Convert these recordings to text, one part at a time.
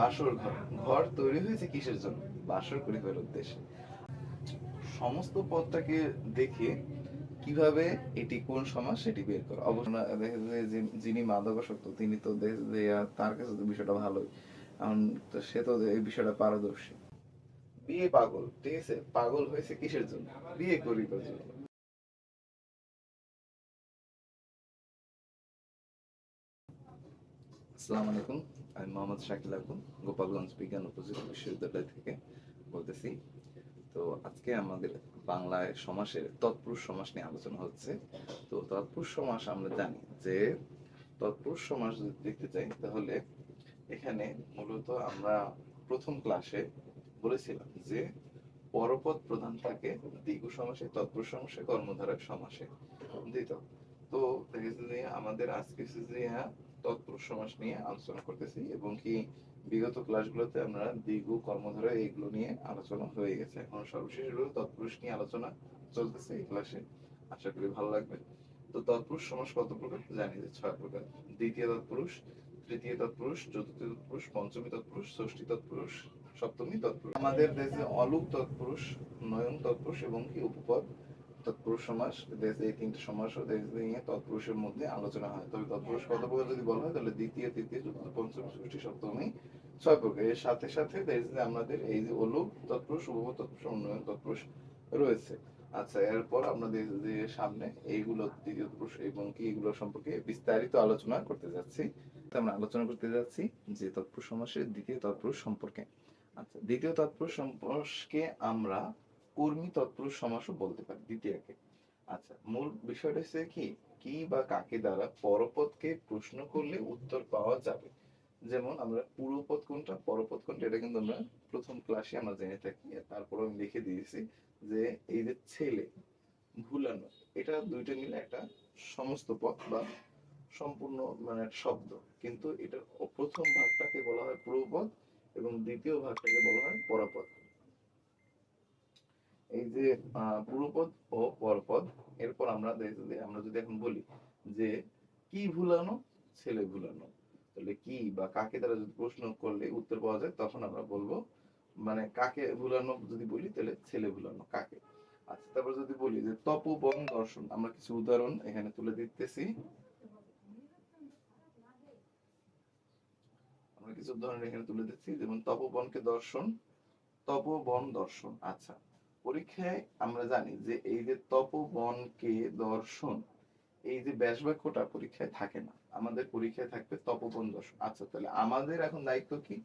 বাসর ঘর ঘর তৈরি হয়েছে কিসের জন্য? বাসর উদ্দেশ্যে। সমস্ত পদটাকে দেখে কীভাবে এটি কোন সমাজ সেটি বের করা। অবশ্য যে যিনি মাদকাসক্ত, তিনি তো তার কাছে তো বিষয়টা ভালোই। এখন সে তো এই বিষয়টা পারদর্শী। বিয়ে পাগল, ঠিক আছে? পাগল হয়েছে কিসের জন্য? বিয়ে করিবার জন্য। আসসালামু আলাইকুম। আমি মোহাম্মদ শাকিল আকুন গোপালগঞ্জ বিজ্ঞান ও প্রযুক্তি বিশ্ববিদ্যালয় থেকে বলতেছি। তো আজকে আমাদের বাংলায় সমাসের তৎপুরুষ সমাস নিয়ে আলোচনা হচ্ছে। তো তৎপুরুষ সমাস আমরা জানি যে, তৎপুরুষ সমাস যদি দেখতে চাই তাহলে এখানে মূলত আমরা প্রথম ক্লাসে বলেছিলাম যে, পরপদ প্রধান থাকে দ্বিগু সমাসে, তৎপুরুষ সমাসে, কর্মধারক সমাসে। দিত তো। আমাদের আজকে যে তৎপুরুষ সমাস নিয়ে আলোচনা করতেছি এবং কি বিগত ক্লাসগুলোতে আমরা দ্বিগু কর্মধারা এগুলো নিয়ে আলোচনা হয়ে গেছে। এখন সর্বশেষ হলো তৎপুরুষ নিয়ে আলোচনা চলতেছে এই ক্লাসে। আশা করি ভালো লাগবে। তো তৎপুরুষ সমাস কত প্রকার? জানি যে ছয় প্রকার। দ্বিতীয় তৎপুরুষ, তৃতীয় তৎপুরুষ, চতুর্থ তৎপুরুষ, পঞ্চমী তৎপুরুষ, ষষ্ঠী তৎপুরুষ, সপ্তমী তৎপুরুষ। আমাদের দেশে অলুক তৎপুরুষ, নয়ন তৎপুরুষ এবং কি উপপদ তৎপুরুষ সমাস দেশে এই তিনটে সমাসও দেশে নিয়ে তৎপুরুষের মধ্যে আলোচনা হয়। তবে তৎপুরুষ কত প্রকার যদি বলা হয় তাহলে দ্বিতীয় তৃতীয় চতুর্থ পঞ্চম ষষ্ঠী সপ্তমী ছয় প্রকার। এর সাথে সাথে দেশে আমাদের এই যে অলুক তৎপুরুষ উপপদ তৎপুরুষ উন্নয়ন তৎপুরুষ রয়েছে। আচ্ছা এরপর আপনাদের যে সামনে এইগুলো দ্বিতীয় পুরুষ এবং কি এগুলো সম্পর্কে বিস্তারিত আলোচনা করতে যাচ্ছি। আমরা আলোচনা করতে যাচ্ছি যে তৎপুরুষ সমাসের দ্বিতীয় তৎপুরুষ সম্পর্কে। আচ্ছা দ্বিতীয় তৎপুরুষ সম্পর্কে আমরা কর্মী তৎপুরুষ সমাসও বলতে পারি, দ্বিতীয়কে। আচ্ছা মূল বিষয়টা হচ্ছে কি কি বা কাকে দ্বারা পরপদকে প্রশ্ন করলে উত্তর পাওয়া যাবে? যেমন আমরা পূর্বপদ কোনটা, পরপদ কোনটা, এটা কিন্তু আমরা প্রথম ক্লাসে আমরা জেনে থাকি তারপর আমি লিখে দিয়েছি যে এই যে ছেলে, ভুলানো, এটা দুইটা মিলে একটা সমস্ত পদ বা সম্পূর্ণ মানে শব্দ। কিন্তু এটার প্রথম ভাগটাকে বলা হয় পূর্বপদ এবং দ্বিতীয় ভাগটাকে বলা হয় পরপদ। এই যে আহ, পূর্বপদ ও পরপদ এরপর আমরা আমরা যদি এখন বলি যে কি ভুলানো ছেলে ভুলানো? তাহলে কি বা কাকে দ্বারা যদি প্রশ্ন করলে উত্তর পাওয়া যায় তখন আমরা বলব মানে কাকে ভুলানো যদি বলি তাহলে ছেলে ভুলানো কাকে? আচ্ছা তারপর যদি বলি যে তপোবন দর্শন আমরা কিছু উদাহরণ এখানে তুলে দিতেছি। আমরা কিছু উদাহরণ এখানে তুলে দিচ্ছি যেমন তপবনকে দর্শন তপবন দর্শন আচ্ছা। পরীক্ষায় আমরা জানি যে এই যে তপবনকে দর্শন, এই যে ব্যাস বাক্যটা পরীক্ষায় থাকে না, আমাদের পরীক্ষায় থাকবে তপবন দর্শন। আচ্ছা তাহলে আমাদের এখন দায়িত্ব কি?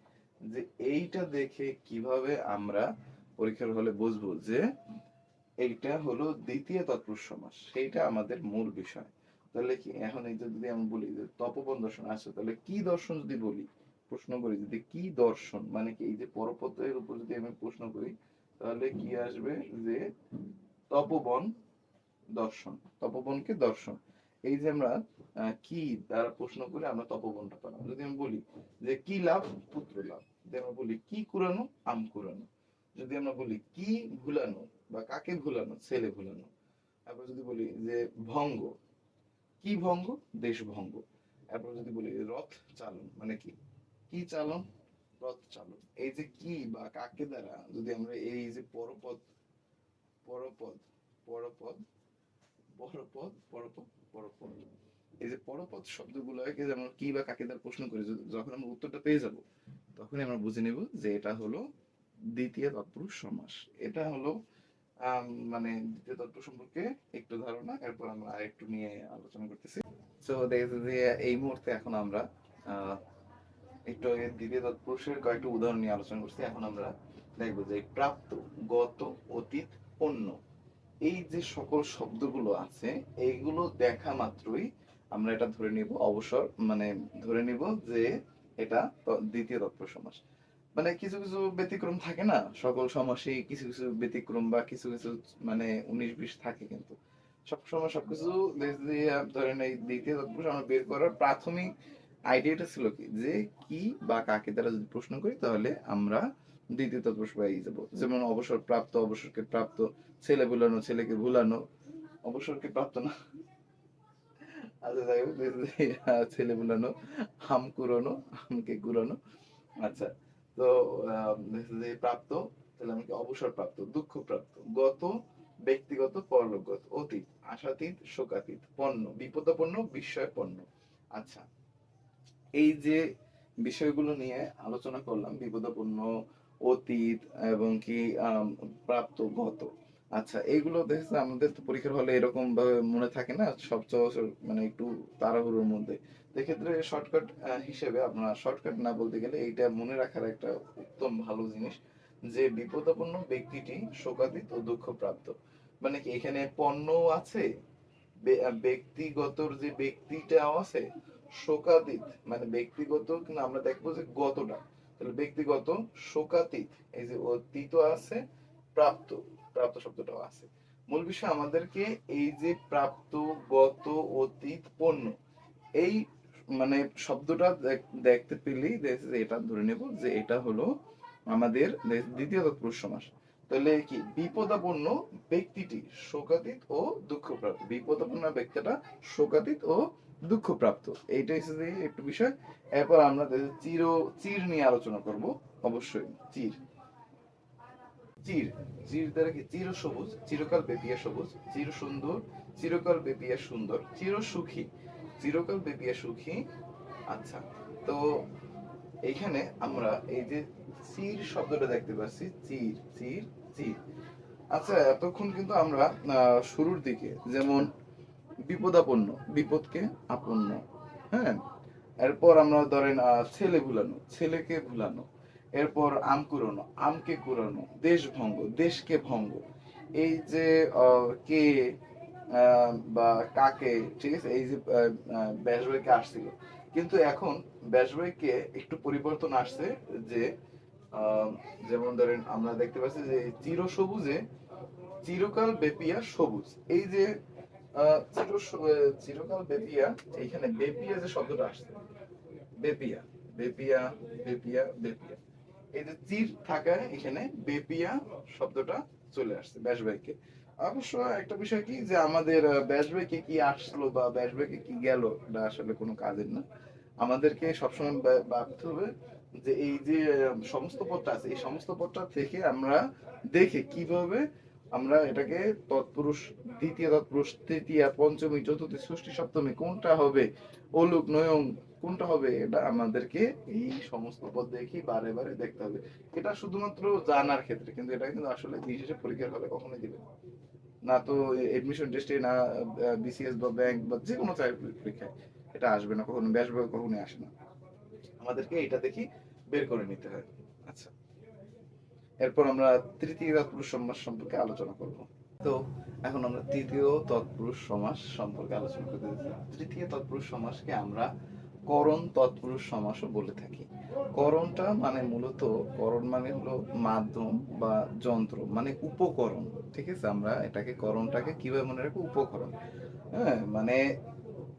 যে এইটা দেখে কীভাবে আমরা পরীক্ষার হলে বুঝব যে এইটা হলো দ্বিতীয় তৎপুরুষ সমাস, সেইটা আমাদের মূল বিষয়। তাহলে কি এখন এই যদি আমি বলি যে তপবন দর্শন আছে, তাহলে কি দর্শন যদি বলি, প্রশ্ন করি, যদি কি দর্শন মানে কি এই যে পরপদের উপর যদি আমি প্রশ্ন করি তাহলে কি আসবে? যে তপবন দর্শন। তপবনকে দর্শন। এই যে আমরা কি দ্বারা প্রশ্ন করে, আমরা তপবনটা পেলাম যদি আমি বলি যে কি লাভ? পুত্র লাভ। যদি আমরা বলি কি কুরানো আম কুরানো যদি আমরা বলি কি ভুলানো বা কাকে ভুলানো? ছেলে ভুলানো। তারপর যদি বলি যে ভঙ্গ, কি ভঙ্গ? দেশ ভঙ্গ তারপর যদি বলি রথ চালন মানে কি? কি চালন? রথ চালন এই যে কি বা কাকে দ্বারা? যদি আমরা এই যে পরপদ পরপদ পরপদ পরপদ পরপদ পরপদ এই যে পরপদ শব্দগুলোকে যেমন কি বা কাকে দ্বারা প্রশ্ন করি? যখন আমরা উত্তরটা পেয়ে যাব, তখনই আমরা বুঝে নেব যে এটা হলো দ্বিতীয় তৎপুরুষ সমাস। এটা হলো মানে দ্বিতীয় তত্ত্ব সম্পর্কে একটু ধারণা, এরপর আমরা আরেকটু নিয়ে আলোচনা করতেছি। তো যে এই মুহূর্তে এখন আমরা একটু আগে দ্বিতীয় তৎপুরুষের কয়েকটা উদাহরণ নিয়ে আলোচনা করছি, এখন আমরা দেখব যে প্রাপ্ত, গত, অতীত অন্য এই যে সকল শব্দগুলো আছে, এইগুলো দেখা মাত্রই আমরা এটা ধরে নিব অবসর মানে ধরে নিব যে এটা দ্বিতীয় তৎপুরুষ সমাস। মানে কিছু কিছু ব্যতিক্রম থাকে না, সকল সমাসে কিছু কিছু ব্যতিক্রম বা কিছু কিছু মানে উনিশ বিশ থাকে কিন্তু। সবসময় সবকিছু ধরেন এই দ্বিতীয় তৎপুরুষ আমরা বের করার প্রাথমিক আইডিয়াটা ছিল কি? যে কি বা কাকে দ্বারা যদি প্রশ্ন করি, তাহলে আমরা দ্বিতীয় তৎপুরুষ যাব। যেমন অবসর প্রাপ্ত অবসরকে প্রাপ্ত, ছেলে ভুলানো ছেলেকে ভুলানো, অবসরকে প্রাপ্ত না। আচ্ছা ছেলে ভুলানো হাম আচ্ছা তো প্রাপ্ত, তাহলে আমি কি অবসর প্রাপ্ত দুঃখ প্রাপ্ত গত, ব্যক্তিগত, পরলোকগত, অতীত, আশাতীত, শোকাতীত, পণ্য, বিপদাপন্ন বিস্ময়পন্ন আচ্ছা এই যে বিষয়গুলো নিয়ে আলোচনা করলাম বিপদাপন্ন অতীত এবং কি প্রাপ্ত গত। আচ্ছা এইগুলো দেখেছে আমাদের তো পরীক্ষার হলে এরকম ভাবে মনে থাকে না সবচেয়ে মানে একটু তাড়াহুড়োর মধ্যে। এক্ষেত্রে শর্টকাট হিসেবে আপনার শর্টকাট না বলতে গেলে এইটা মনে রাখার একটা উত্তম ভালো জিনিস যে বিপদাপন্ন ব্যক্তিটি শোকাতীত ও দুঃখপ্রাপ্ত। মানে কি এখানে পণ্য আছে বে- আহ, ব্যক্তিগতর যে ব্যক্তিটাও আছে শোকাতীত মানে ব্যক্তিগত কিন্তু আমরা দেখব যে গতটা। তাহলে ব্যক্তিগত শোকাতীত, এই যে অতীত আছে, প্রাপ্ত প্রাপ্ত শব্দটাও আছে। মূল বিষয় আমাদেরকে এই যে প্রাপ্ত, গত, অতীত, পণ্য, এই মানে শব্দটা দেখতে পেলেই এটা ধরে নেব যে এটা হলো আমাদের দ্বিতীয় তৎপুরুষ সমাস। তাহলে কি? বিপদাপন্ন ব্যক্তিটি শোকাতীত ও দুঃখপ্রাপ্ত। বিপদাপন্ন ব্যক্তিটা শোকাতীত ও দুঃখপ্রাপ্ত। এইটা হচ্ছে যে একটু বিষয়। এরপর আমরা চির চির নিয়ে আলোচনা করব। অবশ্যই, চির। চির। চির দ্বারা কি? চির সবুজ, চিরকাল বেপিয়া সবুজ, চির সুন্দর, চিরকাল বেপিয়া সুন্দর, চির সুখী, চিরকাল বেপিয়া সুখী। আচ্ছা তো এইখানে আমরা এই যে চির শব্দটা দেখতে পাচ্ছি, চির চির চির। আচ্ছা এতক্ষণ কিন্তু আমরা শুরুর দিকে যেমন বিপদাপন্ন, বিপদকে আপন্ন হ্যাঁ? এরপর আমরা ধরেন ছেলে ভুলানো, ছেলেকে ভুলানো, এরপর আম কুড়ানো, আমকে কুড়ানো, দেশ ভঙ্গ, দেশকে ভঙ্গ। এই যে কে বা কাকে, ঠিক আছে? এই যে ব্যাসবইকে আসছিল। কিন্তু এখন ব্যাসবইকে একটু পরিবর্তন আসছে যে যেমন ধরেন আমরা দেখতে পাচ্ছি যে চির সবুজে চিরকাল বেপিয়া সবুজ। এই যে চিরকাল বেপিয়া, এইখানে বেপিয়া যে শব্দটা আসছে। বেপিয়া বেপিয়া বেপিয়া বেপিয়া। এই যে চির থাকায় এখানে বেপিয়া শব্দটা চলে আসছে ব্যাসবাইকে। অবশ্য একটা বিষয় কি যে আমাদের ব্যাসবাইকে কি আসলো বা ব্যাসবাইকে কি গেল, এটা আসলে কোনো কাজের না। আমাদেরকে সবসময় ভাবতে হবে যে এই যে সমস্ত পদটা আছে, এই সমস্ত পদটা থেকে আমরা দেখে কীভাবে আমরা এটাকে তৎপুরুষ, দ্বিতীয় তৎপুরুষ, তৃতীয়, পঞ্চমী, চতুর্থী, ষষ্ঠী, সপ্তমী, কোনটা হবে? অলুক, নয়ং, কোনটা হবে? এটা আমাদেরকে এই সমস্ত পদ দেখি বারে বারে দেখতে হবে। এটা শুধুমাত্র জানার ক্ষেত্রে, কিন্তু এটা কিন্তু আসলে বিশেষ পরীক্ষার হলে কখনোই দিবে না। তো এডমিশন টেস্টে না বিসিএস বা ব্যাংক বা যে কোনো পরীক্ষায় এটা আসবে না, কখনো ব্যাস কখনোই আসে না। আমাদেরকে এটা দেখি বের করে নিতে হয়। এরপর আমরা তৃতীয় তৎপুরুষ সমাস সম্পর্কে আলোচনা করব। তো এখন আমরা তৃতীয় তৎপুরুষ সমাস সম্পর্কে আলোচনা করতে তৃতীয় তৎপুরুষ সমাসকে আমরা করণ তৎপুরুষ সমাসও বলে থাকি। করণটা মানে মূলত, করণ মানে হলো মাধ্যম বা যন্ত্র মানে উপকরণ, ঠিক আছে? আমরা এটাকে করণটাকে কীভাবে মনে রাখব? উপকরণ। হ্যাঁ মানে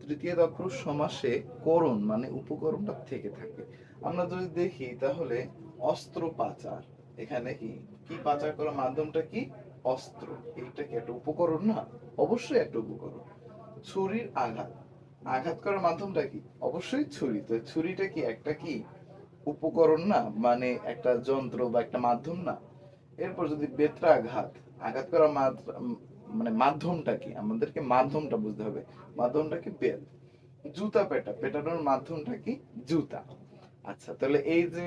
তৃতীয় তৎপুরুষ সমাসে করণ মানে উপকরণটা থেকে থাকে। আমরা যদি দেখি তাহলে অস্ত্র পাচার এখানে কি কি পাচার করার মাধ্যমটা কি? অস্ত্র। এইটা কি একটা উপকরণ না? অবশ্যই একটা উপকরণ। ছুরির আঘাত। আঘাত করার মাধ্যমটা কি? অবশ্যই ছুরি। তো ছুরিটা কি একটা কি উপকরণ না? মানে একটা যন্ত্র বা একটা মাধ্যম না? এরপর যদি বেত্রাঘাত, আঘাত করার মাত্রা- মানে মাধ্যমটা কি? আমাদেরকে মাধ্যমটা বুঝতে হবে। মাধ্যমটা কি বেত? জুতা পেটা, পেটানোর মাধ্যমটা কি? জুতা। আচ্ছা তাহলে এই যে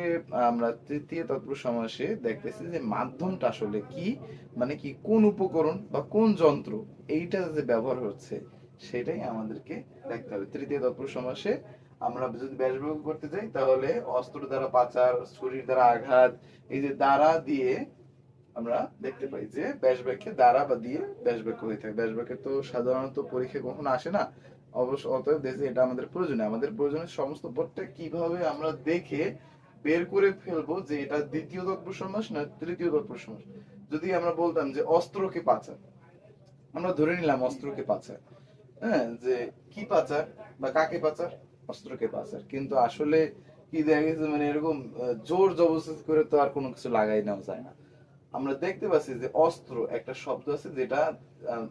আমরা তৃতীয় তৎপুরুষ সমাসে দেখতেছি যে মাধ্যমটা আসলে কি মানে কি কোন উপকরণ বা কোন যন্ত্র এইটা যে ব্যবহার হচ্ছে সেটাই আমাদেরকে দেখতে হবে। তৃতীয় তৎপুরুষ সমাসে আমরা যদি ব্যাস ব্যবহার করতে যাই, তাহলে অস্ত্র দ্বারা পাচার, ছুরির দ্বারা আঘাত, এই যে দ্বারা দিয়ে আমরা দেখতে পাই যে ব্যাস বাক্যে দ্বারা বা দিয়ে ব্যাস বাক্য হয়ে থাকে। ব্যাস বাক্যে তো সাধারণত পরীক্ষায় কখনো আসে না অবশ্য অতএব এটা আমাদের প্রয়োজনে আমাদের প্রয়োজনে সমস্ত কীভাবে আমরা দেখে বের করে ফেলব যে এটা দ্বিতীয় না তৃতীয় যদি আমরা বলতাম যে অস্ত্রকে পাচার, আমরা ধরে নিলাম অস্ত্রকে পাচার। হ্যাঁ যে কি পাচার বা কাকে পাচার? অস্ত্রকে পাচার। কিন্তু আসলে কি দেখা গেছে মানে এরকম জোর জবরদস্তি করে তো আর কোনো কিছু লাগাই নেওয়া যায় না। আমরা দেখতে পাচ্ছি যে অস্ত্র একটা শব্দ আছে যেটা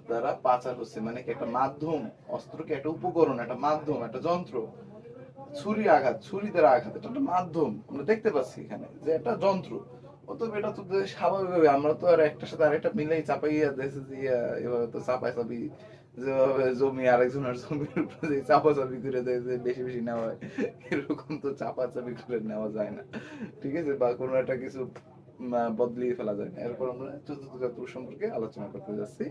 দ্বারা পাচার হচ্ছে। মানে একটা মাধ্যম অস্ত্রকে একটা উপকরণ, একটা মাধ্যম, একটা যন্ত্র? ছুরি আঘাত, ছুরি দ্বারা আঘাত, এটা একটা মাধ্যম। আমরা দেখতে পাচ্ছি এখানে যে একটা যন্ত্র। অতএব এটা তো স্বাভাবিকভাবে, আমরা তো আর একটা সাথে আরেকটা মিলেই চাপাইয়া দেশে দিয়া এভাবে তো চাপাই চাপি যেভাবে জমি আরেকজনের জমির উপরে চাপা চাপি করে দেয়, যে বেশি বেশি নেওয়া হয়, এরকম তো চাপা চাপি করে নেওয়া যায় না। ঠিক আছে? বা কোনো একটা কিছু বদলিয়ে ফেলা যায় না। এরপর আমরা চতুর্থ তৎপুরুষ সম্পর্কে আলোচনা করতে যাচ্ছি।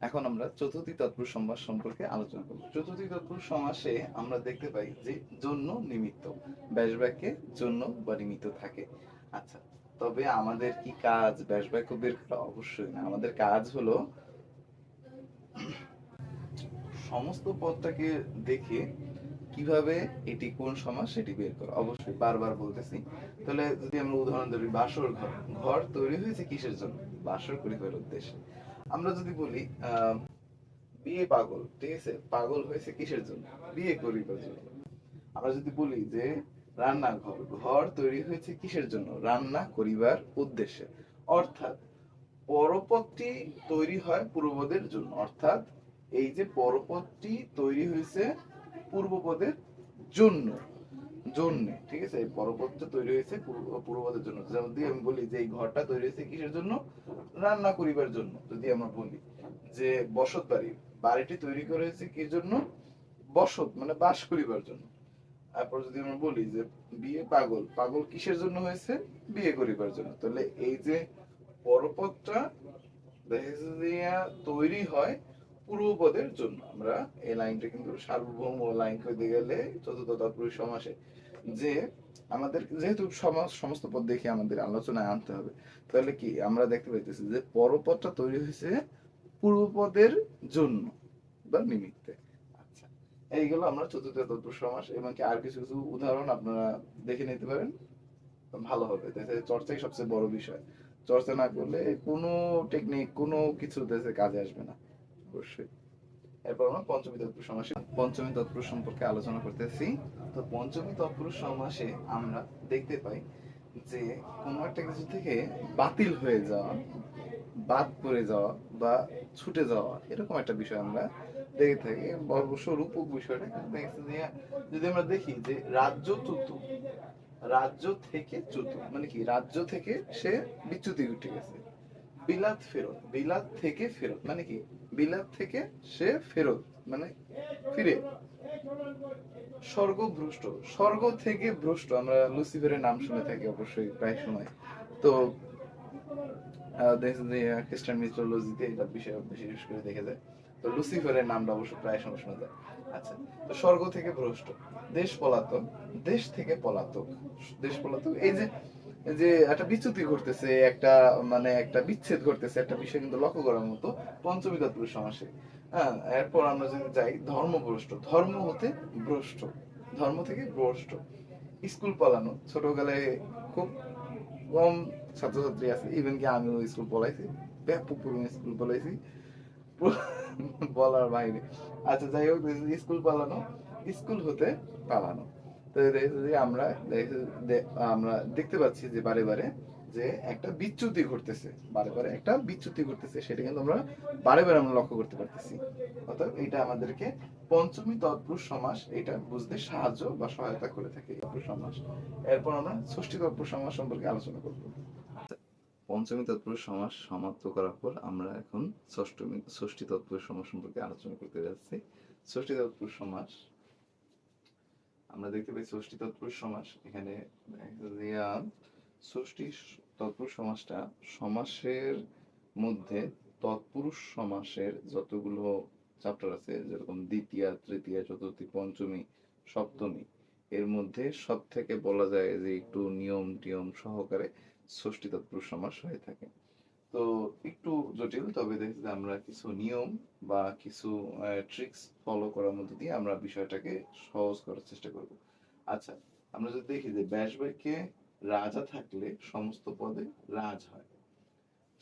এখন আমরা চতুর্থী তৎপুরুষ সমাস সম্পর্কে আলোচনা করব। চতুর্থী তৎপুরুষ সমাসে আমরা দেখতে পাই যে জন্য নিমিত্ত। ব্যাস বাক্যে জন্য বা নিমিত্ত থাকে। আচ্ছা তবে আমাদের কি কাজ? ব্যাস বাক্য বের করা অবশ্যই না। আমাদের কাজ হলো সমস্ত পদটাকে দেখে কীভাবে এটি কোন সমাস সেটি বের করা। অবশ্যই বারবার বলতেছি। তাহলে যদি আমরা উদাহরণ ধরি, বাসর ঘর। ঘর তৈরি হয়েছে কিসের জন্য? বাসর করিবার উদ্দেশ্যে। আমরা যদি বলি বিয়ে পাগল, ঠিক আছে? পাগল হয়েছে কিসের জন্য? বিয়ে করিবার জন্য। আমরা যদি বলি যে, রান্নাঘর, ঘর তৈরি হয়েছে কিসের জন্য? রান্না করিবার উদ্দেশ্যে। অর্থাৎ পরপদটি তৈরি হয় পূর্বদের জন্য। অর্থাৎ এই যে পরপদটি তৈরি হয়েছে পূর্বপদের জন্য, জন্যে, ঠিক আছে? এই পরপদটা তৈরি হয়েছে পূর্ব- পূর্বপদের জন্য। দিয়ে আমি বলি যে এই ঘরটা তৈরি হয়েছে কিসের জন্য? রান্না করিবার জন্য, যদি আমরা বলি। যে বসত বাড়ি, বাড়িটি তৈরি করা হয়েছে কি জন্য? বসত মানে বাস করিবার জন্য। তারপর যদি আমরা বলি যে বিয়ে পাগল পাগল কিসের জন্য হয়েছে? বিয়ে করিবার জন্য। তাহলে এই যে পরপদটা তৈরি হয় পূর্বপদের জন্য আমরা এই লাইনটা কিন্তু সার্বভৌম লাইন করতে গেলে চতুর্থ তৎপুরুষ সমাসে যে আমাদের যেহেতু সমাজ সমস্ত পদ দেখে আমাদের আলোচনায় আনতে হবে, তাহলে কি আমরা দেখতে পাইতেছি যে পরপদটা তৈরি হয়েছে পূর্বপদের জন্য বা নিমিত্তে। আচ্ছা এইগুলো আমরা চতুর্থ তৎপুরুষ সমাস এবং কি আর কিছু কিছু উদাহরণ আপনারা দেখে নিতে পারেন? ভালো হবে চর্চাই সবচেয়ে বড় বিষয়। চর্চা না করলে কোনো টেকনিক কোনো কিছু দেশে কাজে আসবে না। আমরা পঞ্চমী তৎপুরুষ সম্পর্কে আলোচনা করতেছি। তো পঞ্চমী তৎপুরুষ সমাসে আমরা দেখতে পাই যে একটা কিছু থেকে বাতিল হয়ে যাওয়া, বাদ পড়ে যাওয়া বা ছুটে যাওয়া, এরকম একটা বিষয় আমরা দেখে থাকি। বিষয়টা যদি আমরা দেখি যে রাজ্য চুতু রাজ্য থেকে চুতু মানে কি, রাজ্য থেকে সে বিচ্যুতি ঘটে গেছে। বিলাত ফেরত, বিলাত থেকে ফেরত মানে কি বিলাত থেকে সে ফেরত মানে ফিরে। স্বর্গ ভ্রষ্ট স্বর্গ থেকে ভ্রষ্ট, আমরা লুসিফারের নাম শুনে থাকি অবশ্যই প্রায় সময়। তো খ্রিস্টান মিথোলজিতে এটা বিষয় বিশেষ করে দেখে যায়। তো লুসিফারের নামটা অবশ্য প্রায় সময় শোনা যায়। আচ্ছা তো স্বর্গ থেকে ভ্রষ্ট, দেশ পলাতক, দেশ থেকে পলাতক, দেশ পলাতক, এই যে যে একটা বিচ্যুতি ঘটতেছে, একটা মানে একটা বিচ্ছেদ ঘটতেছে, একটা বিষয় কিন্তু লক্ষ্য করার মতো পঞ্চমী তৎপুরুষ সমাসে। হ্যাঁ এরপর আমরা যদি যাই ধর্মভ্রষ্ট ধর্ম হতে ভ্রষ্ট। ধর্ম থেকে ভ্রষ্ট। স্কুল পালানো। ছোটবেলায় খুব কম ছাত্রছাত্রী আছে। ইভেন কি আমিও স্কুল পড়াইছি ব্যাপক পরিমাণে স্কুল পড়াইছি বলার বাইরে। আচ্ছা যাই হোক, স্কুল পালানো। স্কুল হতে পালানো। আমরা আমরা দেখতে পাচ্ছি যে বারে বারে যে একটা বিচ্যুতি ঘটতেছে। বারে বারে একটা বিচ্যুতি ঘটতেছে। সেটা কিন্তু আমরা বারে বারে আমরা লক্ষ্য করতে পারতেছি। অর্থাৎ এটা আমাদেরকে পঞ্চমী তৎপুরুষ সমাস, এটা বুঝতে সাহায্য বা সহায়তা করে থাকে সমাস। এরপর আমরা ষষ্ঠী তৎপুরুষ সমাস সম্পর্কে আলোচনা করব। পঞ্চমী তৎপুরুষ সমাস সমাপ্ত করার পর আমরা এখন ষষ্ঠমী, ষষ্ঠী তৎপুরুষ সমাস সম্পর্কে আলোচনা করতে যাচ্ছি। ষষ্ঠী তৎপুরুষ সমাস আমরা দেখতে পাই ষষ্ঠী তৎপুরুষ সমাস। এখানে ষষ্ঠী তৎপুরুষ সমাসটা সমাসের মধ্যে তৎপুরুষ সমাসের যতগুলো চ্যাপ্টার আছে, যেরকম দ্বিতীয়া, তৃতীয়া, চতুর্থী, পঞ্চমী, সপ্তমী, এর মধ্যে সব থেকে বলা যায় যে একটু নিয়ম টিয়ম সহকারে ষষ্ঠী তৎপুরুষ সমাস হয়ে থাকে। তো একটু জটিল, তবে দেখছি যে আমরা কিছু নিয়ম বা কিছু ট্রিক্স ফলো করার মধ্যে দিয়ে আমরা বিষয়টাকে সহজ করার চেষ্টা করব। আচ্ছা আমরা যদি দেখি যে ব্যাস বাক্যে রাজা থাকলে সমস্ত পদে রাজ হয়।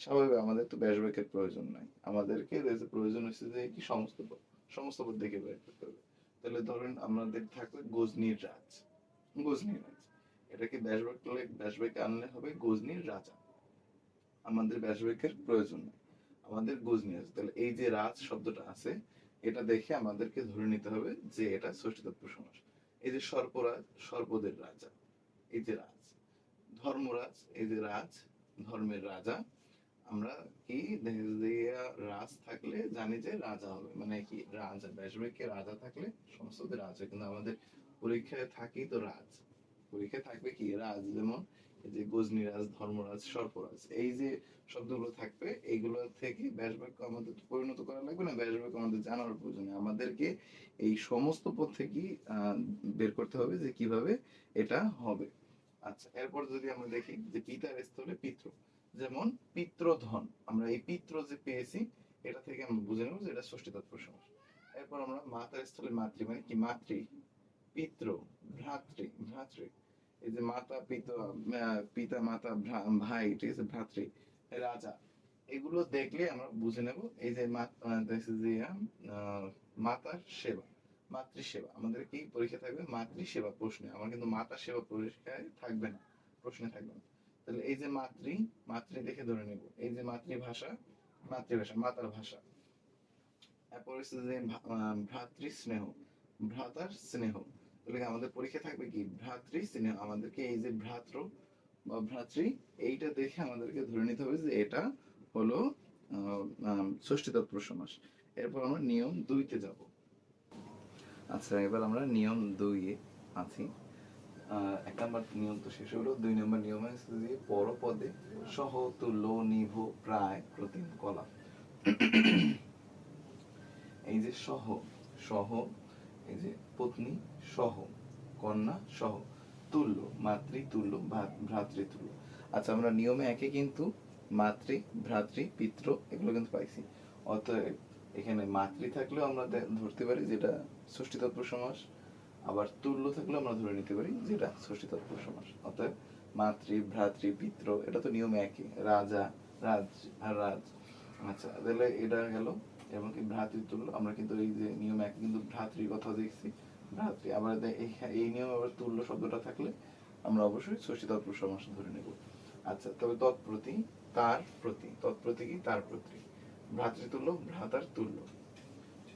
স্বাভাবিক, আমাদের তো ব্যাস বাক্যের প্রয়োজন নাই। আমাদেরকে প্রয়োজন হচ্ছে যে কি সমস্ত পদ সমস্ত পদ দেখে বের করতে হবে। তাহলে ধরেন আমাদের থাকবে গজনির রাজ গজনির রাজ। এটাকে ব্যাস বাক্যে ব্যাস বাক্যে আনলে হবে গজনির রাজা। আমাদের ব্যাস বাক্যের প্রয়োজন নেই। আমাদের গজনি আছে তাহলে এই যে রাজ শব্দটা আছে, এটা দেখে আমাদেরকে ধরে নিতে হবে যে এটা ষষ্ঠী তৎপুরুষ সমাস। এই যে সর্পরাজ, সর্পদের রাজা, এই যে রাজ। ধর্মরাজ, এই যে রাজ, ধর্মের রাজা। আমরা কি রাজ থাকলে জানি যে রাজা হবে। মানে কি রাজা ব্যাসবাক্যে রাজা থাকলে, সমস্ত রাজা। কিন্তু আমাদের পরীক্ষায় থাকি তো রাজ। পরীক্ষায় থাকবে কি? রাজ। যেমন যে গজনীরাজ, ধর্মরাজ, সর্পরাজ, এই যে শব্দগুলো থাকবে, এইগুলো থেকে ব্যাসবাক্য আমাদের পরিণত করা লাগবে না? ব্যাসবাক্য আমাদের জানার প্রয়োজন। আমাদেরকে এই সমস্ত পদ থেকেই বের করতে হবে যে কীভাবে এটা হবে। আচ্ছা এরপর যদি আমরা দেখি যে পিতার স্থলে পিতৃ যেমন পিত্রধন, আমরা এই পিত্র যে পেয়েছি, এটা থেকে আমরা বুঝে নেব যে এটা ষষ্ঠী তৎপুরুষ সমাস। এরপর আমরা মাতার স্থলে মাতৃ মানে কি? মাতৃ, পিত্র, ভ্রাতৃ ভ্রাতৃ। এই যে মাতা, পিতা পিতা, মাতা ভাই, ঠিক আছে, ভ্রাতৃ, রাজা, এগুলো দেখলে আমরা বুঝে নেব। এই যে মাতার সেবা, মাতৃসেবা। আমাদের কি পরীক্ষা থাকবে? মাতৃসেবা প্রশ্নে। আমার কিন্তু মাতা সেবা পরীক্ষায় থাকবে না, প্রশ্নে থাকবে না। তাহলে এই যে মাতৃ মাতৃ দেখে ধরে নেব। এই যে মাতৃভাষা মাতৃভাষা, মাতার ভাষা। এরপর হচ্ছে যে ভ্রাতৃ স্নেহ, ভ্রাতার স্নেহ। তাহলে আমাদের পরীক্ষা থাকবে কি? ভ্রাতৃ স্নেহ। আমাদেরকে এই যে ভ্রাতৃ, বা ভ্রাতৃ, এইটা দেখে আমাদেরকে ধরে নিতে হবে যে এটা হলো ষষ্ঠী তৎপুরুষ সমাস এরপর আমরা নিয়ম দুইতে যাব। আচ্ছা এবার আমরা নিয়ম দুইয়ে আছি। এক নম্বর নিয়ম তো শেষ হলো। দুই নম্বর নিয়ম হচ্ছে যে পরপদে সহ, তুল্য, নিভ, প্রায়, প্রতিম, কলা। এই যে সহ সহ এই যে পত্নী সহ, কন্যা সহ, তুল্য মাতৃতুল্য ভ্রা- ভ্রাতৃতুল্য আচ্ছা আমরা নিয়মে একে কিন্তু মাতৃ, ভ্রাতৃ, পিতৃ এগুলো কিন্তু পাইছি। অতএব এখানে মাতৃ থাকলেও আমরা ধরতে পারি যেটা ষষ্ঠী তৎপুরুষ সমাস, আবার তুল্য থাকলেও আমরা ধরে নিতে পারি যেটা ষষ্ঠী তৎপুরুষ সমাস। অতএব মাতৃ, ভ্রাতৃ, পিতৃ, এটা তো নিয়মে একই রাজা, রাজ আর রাজ। আচ্ছা তাহলে এটা গেল এবং কি ভ্রাতৃতুল্য আমরা কিন্তু এই যে নিয়ম এক, কিন্তু ভ্রাতৃ কথা দেখছি, ভ্রাতৃ। আবার এই এই নিয়ম আবার তুল্য শব্দটা থাকলে আমরা অবশ্যই ষষ্ঠী তৎপুরুষ সমাস ধরে নেব। আচ্ছা তবে তৎপ্রতি তার প্রতি, তৎপ্রতি কি? তার প্রতি। ভ্রাতৃতুল্য, ভ্রাতার তুল্য।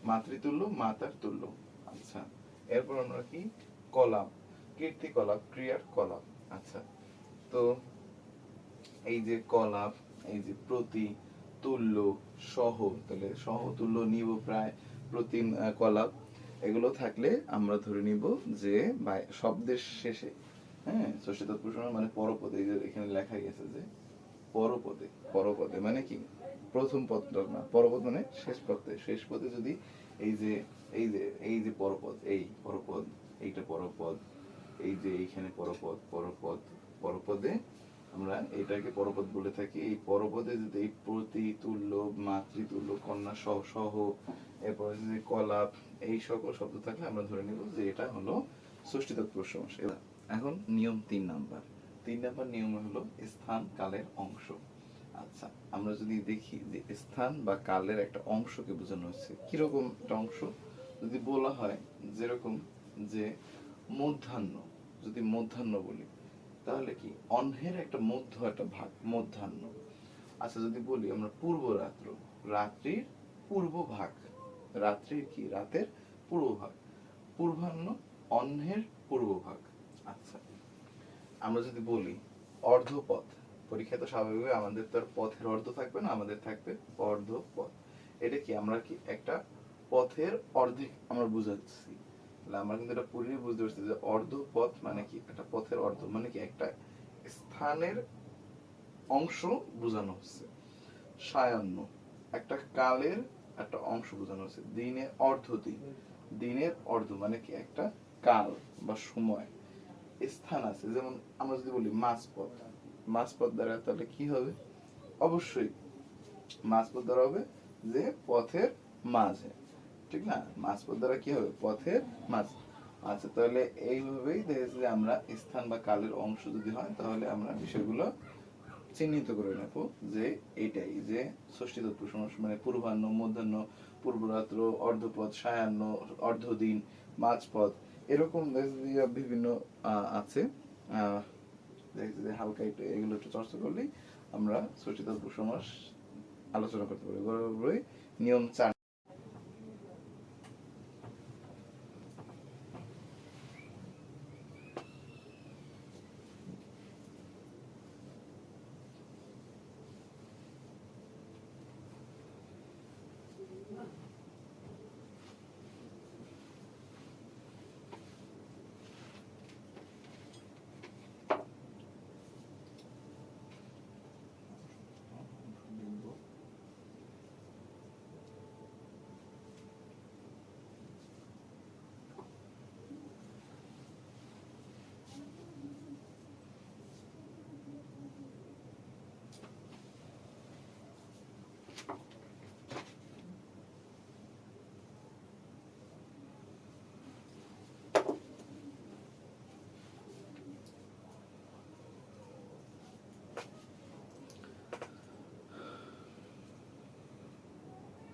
মাতৃতুল্য, মাতার তুল্য। আচ্ছা এরপর আমরা কি? কলাপ কীর্তি কলাপ ক্রিয়ার কলাপ। আচ্ছা তো এই যে কলাপ, এই যে প্রতি তুল্য সহ, তাহলে সহ তুল্য নিব প্রায় প্রতি কলাপ এগুলো থাকলে আমরা ধরে নিব যে শব্দের শেষে হ্যাঁ ষষ্ঠী তৎপুরুষ মানে পরপদে এখানে লেখা গেছে যে পরপদে পরপদে মানে কি? প্রথম পদটা না পরপদ মানে শেষ পদে। শেষ পদে যদি এই যে এই যে এই যে পরপদ, এই পরপদ, এইটা পরপদ, এই যে এইখানে পরপদ পরপদ, পরপদে আমরা এটাকে পরপদ বলে থাকি। এই পরপদে যদি প্রতি তুল্য, মাতৃতুল্য, কন্যা সহ সহ, এরপরে যে কলাপ এই সকল শব্দ থাকলে আমরা ধরে নিব যে এটা হলো ষষ্ঠী তৎপুরুষ সমাস এখন নিয়ম তিন নাম্বার। তিন নাম্বার নিয়ম হলো স্থান কালের অংশ। আচ্ছা আমরা যদি দেখি যে স্থান বা কালের একটা অংশকে বোঝানো হচ্ছে। কীরকম একটা অংশ? যদি বলা হয় যেরকম যে মধ্যাহ্ন, যদি মধ্যাহ্ন বলি তাহলে কি? অন্যের একটা মধ্য, একটা ভাগ, মধ্যাহ্ন। আচ্ছা যদি বলি আমরা পূর্ব রাত্র, রাত্রির পূর্ব ভাগ। রাত্রির কি? রাতের পূর্ব ভাগ। পূর্বাহ্ন অন্যের পূর্ব ভাগ। আচ্ছা আমরা যদি বলি অর্ধপথ পরীক্ষায় তো স্বাভাবিকভাবে আমাদের তো আর পথের অর্ধ থাকবে না, আমাদের থাকবে অর্ধপথ। এটা কি? আমরা কি একটা পথের অর্ধেক আমরা বুঝাচ্ছি। তাহলে আমরা কিন্তু এটা পুরোই বুঝতে পারছি যে অর্ধপথ মানে কি? একটা পথের অর্ধ মানে কি? একটা স্থানের অংশ বোঝানো হচ্ছে। সায়ান্ন। একটা কালের একটা অংশ বোঝানো হচ্ছে। দিনের অর্ধ দিন। দিনের অর্ধ মানে কি? একটা কাল বা সময়। স্থান আছে। যেমন আমরা যদি বলি মাঝপথ। মাঝপথ দ্বারা তাহলে কি হবে? অবশ্যই মাঝপথ দ্বারা হবে যে পথের মাঝে। ঠিক না? মাঝপথ দ্বারা কি হবে? পথের মাঝ আচ্ছা তাহলে এইভাবেই দেখেছি যে আমরা স্থান বা কালের অংশ যদি হয়, তাহলে আমরা বিষয়গুলো চিহ্নিত করে নেব যে এইটাই, যে ষষ্ঠী সমাস মানে পূর্বাহ্ন, মধ্যাহ্ন, পূর্বরাত্র, অর্ধপথ, সায়াহ্ন, অর্ধদিন, মাঝপথ, এরকম বিভিন্ন আছে দেখছি যে হালকা একটু এগুলো একটু চর্চা করলেই আমরা ষষ্ঠী সমাস আলোচনা করতে পারি। বরাবরই নিয়ম চার।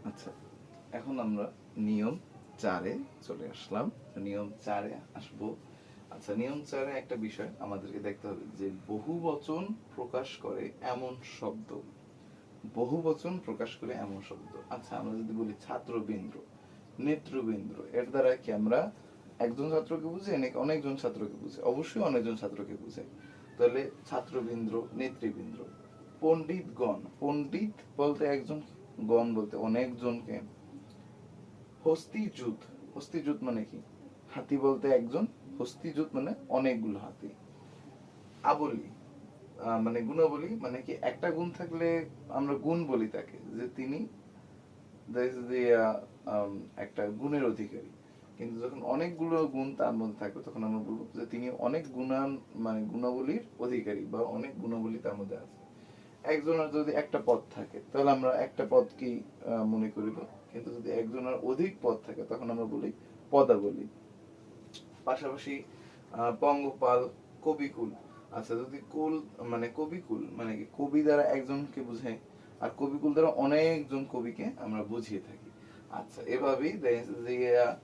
আচ্ছা এখন আমরা নিয়ম চারে চলে আসলাম। নিয়ম চারে আসব। আচ্ছা নিয়ম চারে একটা বিষয় আমাদেরকে দেখতে হবে যে বহু বচন প্রকাশ করে এমন শব্দ। বহু বচন প্রকাশ করে এমন শব্দ। আচ্ছা আমরা যদি বলি ছাত্রবৃন্দ, নেতৃবৃন্দ, এর দ্বারা কি আমরা একজন ছাত্রকে বুঝে নাকি অনেকজন ছাত্রকে বুঝে? অবশ্যই অনেকজন ছাত্রকে বুঝে। তাহলে ছাত্রবৃন্দ, নেতৃবৃন্দ, পণ্ডিতগণ, পণ্ডিত বলতে একজন গণ বলতে অনেকজনকে। হস্তিযুত হস্তিযুত মানে কি? হাতি বলতে একজন, হস্তিযুত মানে অনেকগুলো হাতি। আবলি মানে গুণাবলী মানে কি একটা গুণ থাকলে আমরা গুণ বলি তাকে যে তিনি একটা গুণের অধিকারী। কিন্তু যখন অনেকগুলো গুণ তার মধ্যে থাকবে তখন আমরা বলব যে তিনি অনেক গুণান মানে গুণাবলীর অধিকারী বা অনেক গুণাবলী তার মধ্যে আছে। একজনের যদি একটা পদ থাকে তাহলে আমরা একটা পদকেই আহ, মনে করিব। কিন্তু যদি একজনের অধিক পদ থাকে তখন আমরা বলি পদাবলী। পাশাপাশি পঙ্গপাল কবিকুল আচ্ছা যদি কুল মানে কবিকুল মানে কবি দ্বারা একজনকে বোঝায় আর কবিকুল দ্বারা অনেকজন কবিকে আমরা বুঝিয়ে থাকি। আচ্ছা এভাবেই আহ,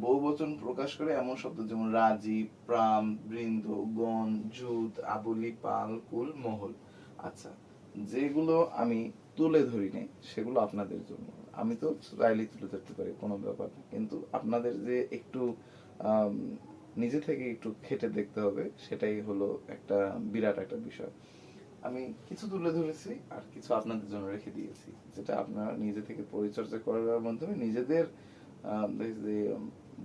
বহুবচন প্রকাশ করে এমন শব্দ যেমন রাজীব প্রাম বৃন্দ গণ জুত আবলি পাল কুল মহল। আচ্ছা যেগুলো আমি তুলে ধরি নাই সেগুলো আপনাদের জন্য। আমি তো চাইলেই তুলে ধরতে পারি কোনো ব্যাপার না। কিন্তু আপনাদের যে একটু আম, নিজে থেকে একটু খেটে দেখতে হবে, সেটাই হলো একটা বিরাট একটা বিষয়। আমি কিছু তুলে ধরেছি আর কিছু আপনাদের জন্য রেখে দিয়েছি, যেটা আপনারা নিজে থেকে পরিচর্যা করার মাধ্যমে নিজেদের যে,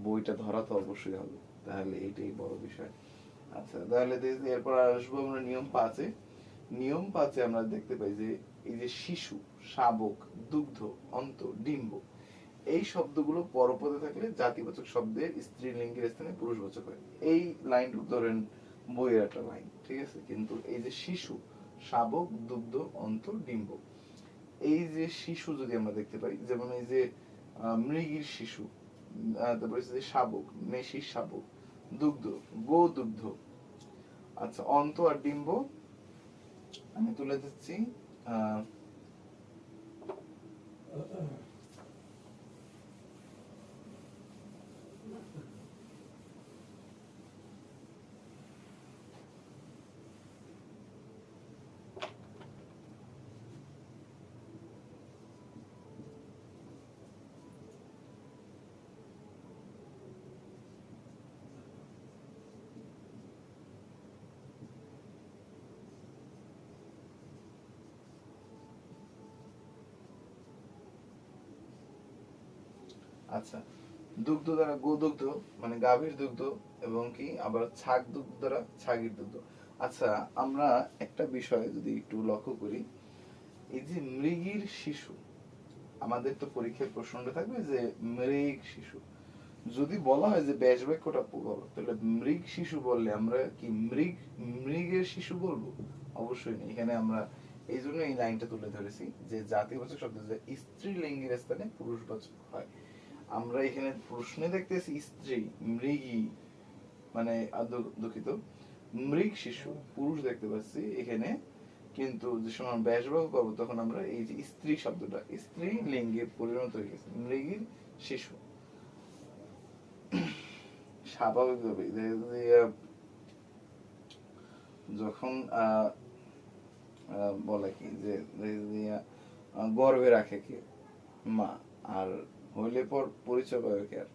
বইটা ধরা তো অবশ্যই হবে, তাহলে এইটাই বড় বিষয়। আচ্ছা তাহলে এরপর আসব আমরা নিয়ম পাঁচে। নিয়ম পাঁচে আমরা দেখতে পাই যে, এই যে শিশু, শাবক, দুগ্ধ, অন্ত, ডিম্ব এই শব্দগুলো পরপদে থাকলে জাতিবাচক শব্দের স্ত্রীলিঙ্গের স্থানে পুরুষবাচক হয়। এই লাইনটুকু ধরেন বইয়ের একটা লাইন ঠিক আছে? কিন্তু এই যে শিশু শাবক দুগ্ধ অন্ত ডিম্ব। এই যে শিশু যদি আমরা দেখতে পাই যেমন এই যে মৃগীর শিশু তারপরে যে শাবক মেশির শাবক দুগ্ধ গো দুগ্ধ। আচ্ছা অন্ত আর ডিম্ব আমি তুলে দিচ্ছি আহ, আচ্ছা দুগ্ধ দ্বারা গোদুগ্ধ মানে গাভীর দুগ্ধ এবং কি আবার ছাগ দুগ্ধ দ্বারা ছাগির দুগ্ধ। আচ্ছা আমরা একটা বিষয় যদি একটু লক্ষ্য করি, এই যে মৃগীর শিশু, আমাদের তো পরীক্ষায় প্রশ্নটা থাকবে যে মৃগ শিশু। যদি বলা হয় যে ব্যাস বাক্যটা বলো তাহলে মৃগ শিশু বললে আমরা কি মৃগ, মৃগের শিশু বলব? অবশ্যই না, এখানে আমরা এই জন্য এই লাইনটা তুলে ধরেছি যে জাতিবাচক শব্দ যে স্ত্রীলিঙ্গের স্থানে পুরুষবাচক হয়। আমরা এখানে প্রশ্নে দেখতেছি স্ত্রী, মৃগী মানে দুঃখিত, মৃগ শিশু, পুরুষ দেখতে পাচ্ছি এখানে। কিন্তু যে সময় ব্যাসবাহ করব, তখন আমরা এই যে স্ত্রী শব্দটা, স্ত্রী লিঙ্গে পরিণত হয়ে গেছে, মৃগীর শিশু। স্বাভাবিকভাবে যখন বলে কি যে গর্ভে রাখে কে মা, আর হইলে পর পরিচয় পাবে কে আর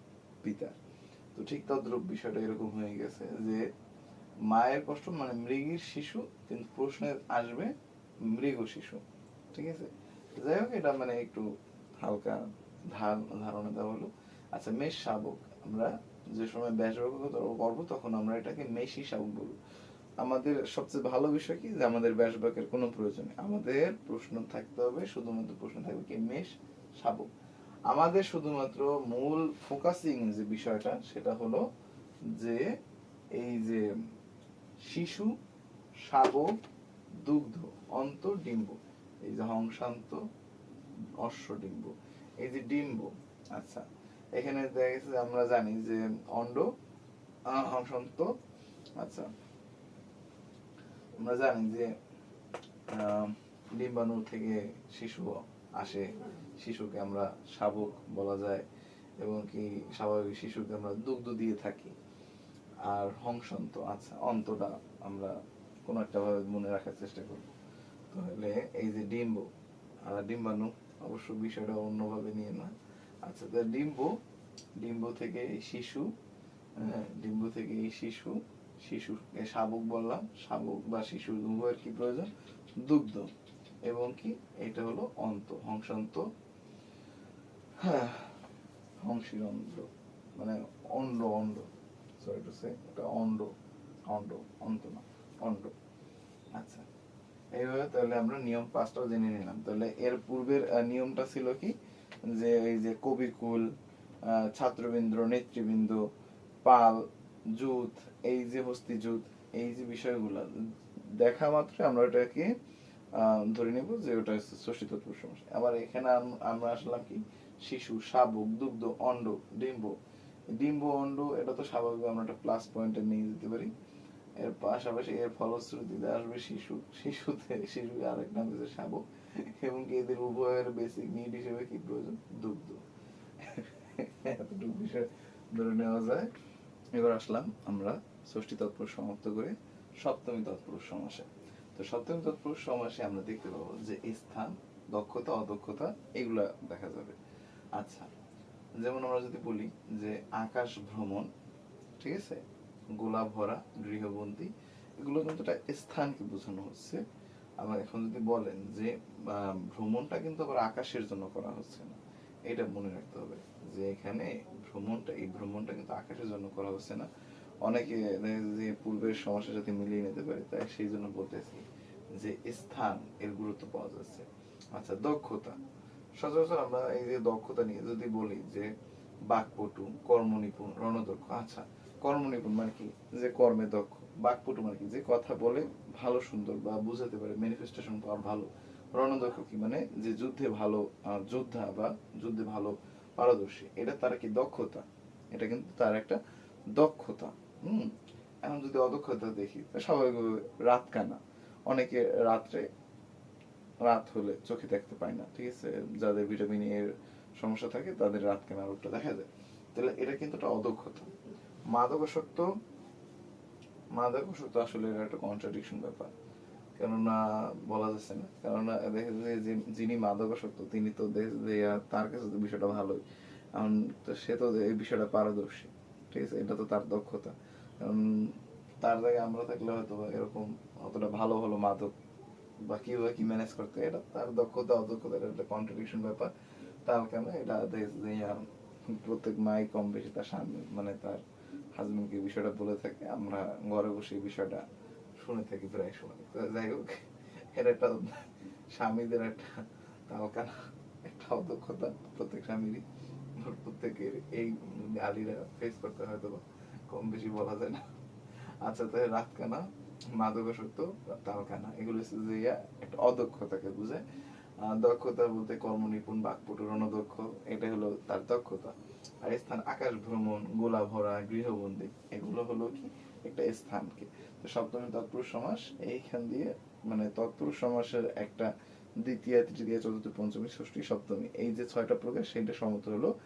পিতা। তো ঠিক তদ্রুপ বিষয়টা এরকম হয়ে গেছে যে, মায়ের কষ্ট মানে মৃগীর শিশু, কিন্তু প্রশ্নে আসবে মৃগ শিশু। ঠিক আছে? যাই হোক, এটা মানে একটু হালকা ধার- ধারণা দেওয়া হলো। আচ্ছা মেষ শাবক, আমরা যে সময় ব্যাসবাক্য করব, তখন আমরা এটাকে মেষি শাবক বলব। আমাদের সবচেয়ে ভালো বিষয় কি? যে আমাদের ব্যাসবাক্যের কোনো প্রয়োজন নেই। আমাদের প্রশ্ন থাকতে হবে, শুধুমাত্র প্রশ্ন থাকবে কি? মেষ শাবক। আমাদের শুধুমাত্র মূল ফোকাসিং যে বিষয়টা, সেটা হলো যে এই যে শিশু, শাবক, দুগ্ধ, অন্ত ডিম্ব, এই যে হংসান্ত অশ্বডিম্ব এই যে ডিম্ব আচ্ছা এখানে দেখা গেছে আমরা জানি যে অন্ড হংসন্ত আচ্ছা আমরা জানি যে ডিম্বাণু থেকে শিশু আসে শিশুকে আমরা শাবক বলা যায় এবং কি স্বাভাবিক শিশুকে আমরা দুগ্ধ দিয়ে থাকি। আর হংসন্ত আচ্ছা অন্তটা আমরা কোনো একটা ভাবে মনে রাখার চেষ্টা করব। তাহলে এই যে ডিম্ব আর ডিম্বাণু অবশ্য বিষয়টা অন্যভাবে নিয়ে না আচ্ছা তো ডিম্ব ডিম্ব থেকে শিশু হ্যাঁ, ডিম্ব থেকে এই শিশু শিশুকে শাবক বললাম শাবক বা শিশু উভয়ের কি প্রয়োজন? দুগ্ধ। এবং কি? এটা হলো অন্ত, হংসান্ত। হ্যাঁ হংসীর অন্ড মানে অন্ড অন্ড। সরি টু সে এটা অন্ড অন্ড, অন্ত না, অন্ড। আচ্ছা এইভাবে তাহলে আমরা নিয়ম পাঁচটাও জেনে নিলাম। তাহলে এর পূর্বের নিয়মটা ছিল কি? যে এই যে কবিকুল ছাত্রবৃন্দ, নেতৃবৃন্দ, পাল, জুত, এই যে হস্তি জুত এই যে বিষয়গুলো, দেখা মাত্রই আমরা এটাকে ধরে নেব যে ওটা হচ্ছে ষষ্ঠী তৎপুর সমস্যা আবার এখানে আমরা আসলাম কি? শিশু, শাবক, দুগ্ধ, অন্ড, ডিম্ব। ডিম্ব, অন্ড, এটা তো স্বাভাবিক, আমরা একটা প্লাস পয়েন্টে নিয়ে যেতে পারি। এর পাশাপাশি এর ফলশ্রুতিতে আসবে শিশু। শিশুতে, শিশু আরেক নাম হচ্ছে শাবক। এবং এদের উভয়ের বেসিক নিড হিসেবে কি প্রয়োজন? দুগ্ধ। এতটুকু বিষয় ধরে নেওয়া যায়। এবার আসলাম আমরা ষষ্ঠী তৎপুরুষ সমাপ্ত করে সপ্তমী তৎপুরুষ সমাসে। তো সপ্তমী তৎপুরুষ সমাসে আমরা দেখতে পাবো যে স্থান, দক্ষতা, অদক্ষতা, এগুলা দেখা যাবে। আচ্ছা যেমন আমরা যদি বলি যে আকাশ ভ্রমণ, ঠিক আছে? গোলা ভরা, গৃহবন্দী, এগুলো কিন্তু একটা স্থানকে বোঝানো হচ্ছে। আবার এখন যদি বলেন যে ভ্রমণটা কিন্তু আবার আকাশের জন্য করা হচ্ছে না। এটা মনে রাখতে হবে যে এখানে ভ্রমণটা, এই ভ্রমণটা কিন্তু আকাশের জন্য করা হচ্ছে না। অনেকে যে পূর্বের সমস্যার সাথে মিলিয়ে নিতে পারে, তাই সেই জন্য বলতেছি যে স্থান এর গুরুত্ব পাওয়া যাচ্ছে। আচ্ছা দক্ষতা। সচরাচর আমরা এই যে দক্ষতা নিয়ে যদি বলি যে বাকপটু, কর্মনিপুণ, রণদক্ষ আচ্ছা কর্মনিপুণ মানে কি? যে কর্মে দক্ষ। বাকপটু মানে কি? যে কথা বলে ভালো, সুন্দর বা বুঝাতে পারে ম্যানিফেস্টেশন পাওয়ার ভালো। রণদক্ষ কি মানে যে যুদ্ধে ভালো যোদ্ধা বা যুদ্ধে ভালো পারদর্শী। এটা তার কি দক্ষতা? এটা কিন্তু তার একটা দক্ষতা। হুম, এখন যদি অদক্ষতা দেখি স্বাভাবিকভাবে রাত কানা। অনেকে রাত্রে, রাত হলে চোখে দেখতে পায় না, ঠিক আছে? যাদের ভিটামিন এর সমস্যা থাকে, তাদের রাত কানা রোগটা দেখা যায়। তাহলে এটা কিন্তু একটা অদক্ষতা। মাদকাসক্ত মাদকাসক্ত আসলে এটা একটা কন্ট্রাডিকশন ব্যাপার। কেননা, বলা যাচ্ছে না। কেননা, দেখা যায় যে যিনি মাদকাসক্ত, তিনি তো তার কাছে তো বিষয়টা ভালোই। এখন সে তো এই বিষয়টা পারদর্শী, ঠিক আছে? এটা তো তার দক্ষতা। তার জায়গায় আমরা থাকলে হয়তো এরকম অতটা ভালো ভালো মাদক বা কীভাবে কি ম্যানেজ করতে এটা তার দক্ষতা অদক্ষতা একটা কন্ট্রাডিকশন ব্যাপার। তার কেন এটা প্রত্যেক মাই কম বেশি তার স্বামী মানে তার হাজবেন্ডকে বিষয়টা বলে থাকে। আমরা ঘরে বসে বিষয়টা শুনে থাকি প্রায় সময়। তো যাই হোক এটা একটা স্বামীদের একটা তালকানা একটা অদক্ষতা প্রত্যেক স্বামীরই। প্রত্যেকের এই গালিরা ফেস করতে হয়তো বা কম বেশি বলা যায় না। আচ্ছা তাহলে রাত কানা মাদকাসক্ত তালকানা এগুলো হচ্ছে যে ইয়া একটা অদক্ষতাকে আহ, দক্ষতা বলতে কর্মনিপুণ বাকপটু রণদক্ষ এটা হলো তার দক্ষতা। আর স্থান আকাশ ভ্রমণ গোলা ভরা গৃহবন্দী এগুলো হলো কি? একটা স্থানকে। তো সপ্তমী তৎপুরুষ সমাস এইখান দিয়ে মানে তৎপুরুষ সমাসের একটা দ্বিতীয় তৃতীয় চতুর্থ পঞ্চমী ষষ্ঠী সপ্তমী এই যে ছয়টা প্রকার সেটা সমত হলো